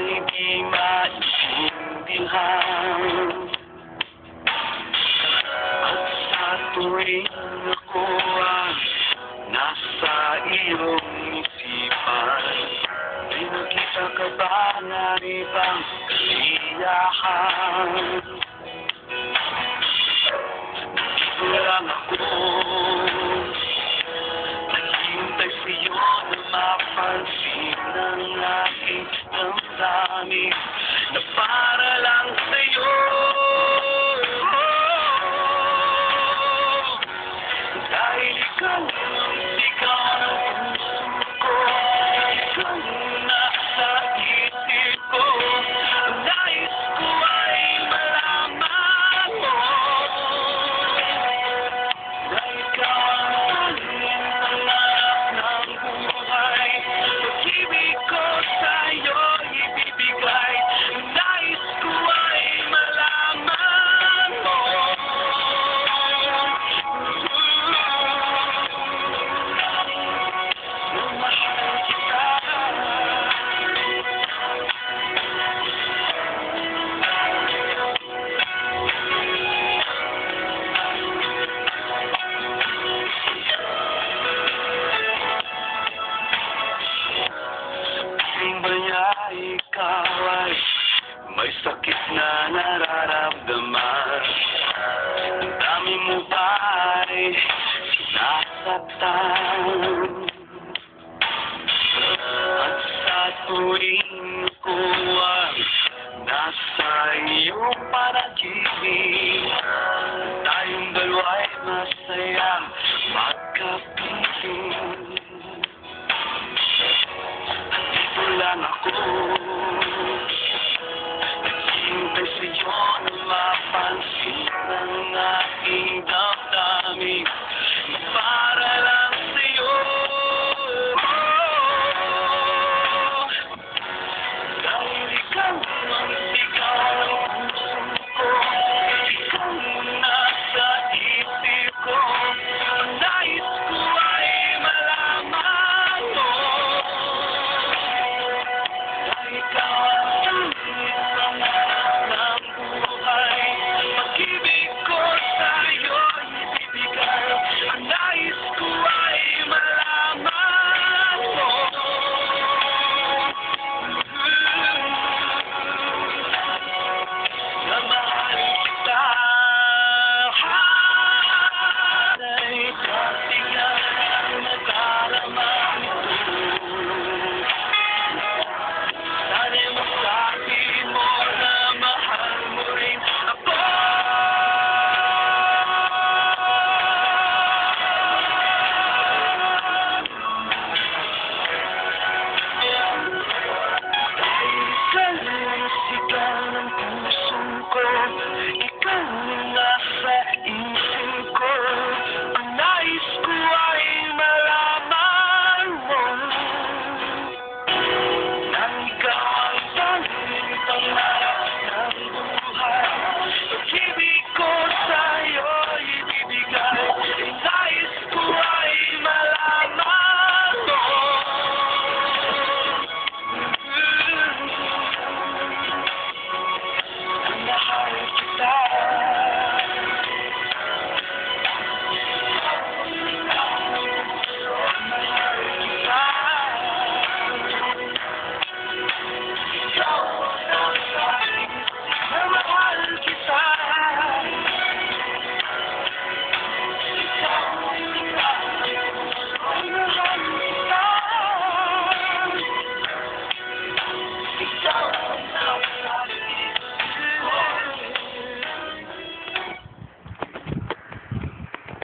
ay di maintindihan At sa tuwing ako ay nasa iyong isipan Di nakita ka ba ng ibang kaliyahan Dito lang ako ay sinasaktan. At sa tuwing ko ang nasa iyong panaginip, tayong dalawa ay masayang magkapiling. At dito lang ako, naghintay sa iyo na mapansin ang aking dami. I mean, Thank you.